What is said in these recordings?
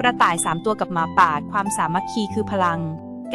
กระต่ายสามตัวกับหมาป่าความสามัคคีคือพลัง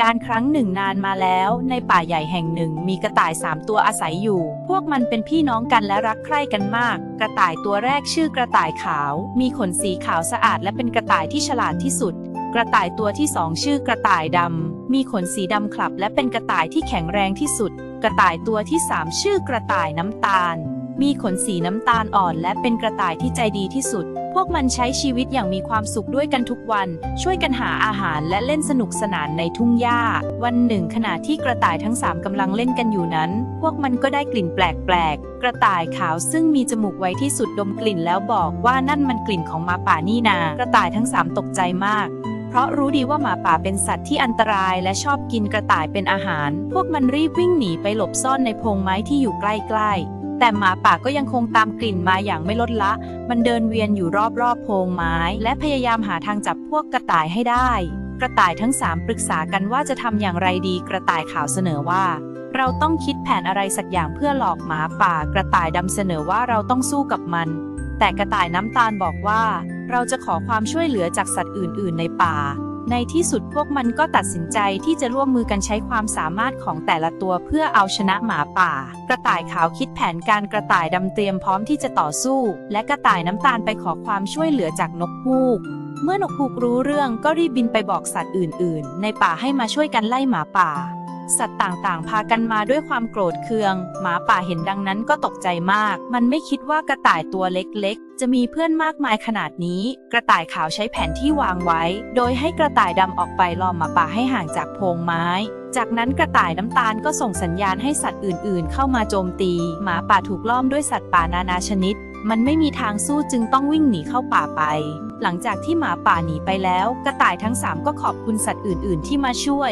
การครั้งหนึ่งนานมาแล้ว ในป่าใหญ่แห่งหนึ่งมีกระต่ายสามตัวอาศัยอยู่ พวกมันเป็นพี่น้องกันและรักใคร่กันมาก กระต่ายตัวแรกชื่อกระต่ายขาว มีขนสีขาวสะอาดและเป็นกระต่ายที่ฉลาดที่สุด กระต่ายตัวที่สองชื่อกระต่ายดำมีขนสีดำคลับ และเป็นกระต่ายที่แข็งแรงที่สุด กระต่ายตัวที่สามชื่อกระต่ายน้ำตาล มีขนสีน้ำตาลอ่อนและเป็นกระต่ายที่ใจดีที่สุด พวกมันใช้ชีวิตอย่างมีความสุขด้วยกันทุกวัน ช่วยกันหาอาหารและเล่นสนุกสนานในทุ่งหญ้า วันหนึ่งขณะที่กระต่ายทั้งสามกำลังเล่นกันอยู่นั้น พวกมันก็ได้กลิ่นแปลกๆ กระต่ายขาวซึ่งมีจมูกไวที่สุดดมกลิ่นแล้วบอกว่านั่นมันกลิ่นของหมาป่านี่นา กระต่ายทั้งสามตกใจมากเพราะรู้ดีว่าหมาป่าเป็นสัตว์ที่อันตรายและชอบกินกระต่ายเป็นอาหาร พวกมันรีบวิ่งหนีไปหลบซ่อนในพงไม้ที่อยู่ใกล้ๆ แต่หมาป่าก็ยังคงตามกลิ่นมาอย่างไม่ลดละ มันเดินเวียนอยู่รอบๆโพรงไม้ และพยายามหาทางจับพวกกระต่ายให้ได้ กระต่ายทั้งสามปรึกษากันว่าจะทำอย่างไรดีกระต่ายขาวเสนอว่า เราต้องคิดแผนอะไรสักอย่างเพื่อหลอกหมาป่า กระต่ายดำเสนอว่าเราต้องสู้กับมัน แต่กระต่ายน้ำตาลบอกว่า เราจะขอความช่วยเหลือจากสัตว์อื่น ๆ ในป่า ในที่สุดพวกมันก็ตัดสินใจที่จะร่วมมือกันใช้ความสามารถของแต่ละตัวเพื่อเอาชนะหมาป่า กระต่ายขาวคิดแผนการกระต่ายดำเตรียมพร้อมที่จะต่อสู้ และกระต่ายน้ำตาลไปขอความช่วยเหลือจากนกฮูก เมื่อนกฮูกรู้เรื่องก็รีบบินไปบอกสัตว์อื่น ๆ ในป่าให้มาช่วยกันไล่หมาป่า สัตว์ต่างๆ พากันมาด้วยความโกรธเคือง หมาป่าเห็นดังนั้นก็ตกใจมาก มันไม่คิดว่ากระต่ายตัวเล็กๆ จะมีเพื่อนมากมายขนาดนี้ กระต่ายขาวใช้แผนที่วางไว้ โดยให้กระต่ายดำออกไปล่อมหมาป่าให้ห่างจากโพรงไม้จากนั้นกระต่ายน้ำตาลก็ส่งสัญญาณให้สัตว์อื่นๆ เข้ามาโจมตี หมาป่าถูกล้อมด้วยสัตว์ป่านานาชนิด มันไม่มีทางสู้จึงต้องวิ่งหนีเข้าป่าไป หลังจากที่หมาป่าหนีไปแล้ว กระต่ายทั้งสามก็ขอบคุณสัตว์อื่น ๆ ที่มาช่วย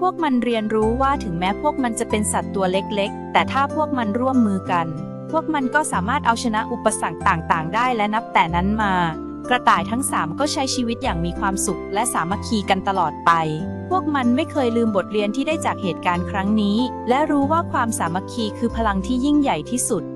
พวกมันเรียนรู้ว่าถึงแม้พวกมันจะเป็นสัตว์ตัวเล็กๆ แต่ถ้าพวกมันร่วมมือกัน พวกมันก็สามารถเอาชนะอุปสรรคต่างๆ ได้และนับแต่นั้นมา กระต่ายทั้งสามก็ใช้ชีวิตอย่างมีความสุข และสามัคคีกันตลอดไป พวกมันไม่เคยลืมบทเรียนที่ได้จากเหตุการณ์ครั้งนี้ และรู้ว่าความสามัคคีคือพลังที่ยิ่งใหญ่ที่สุด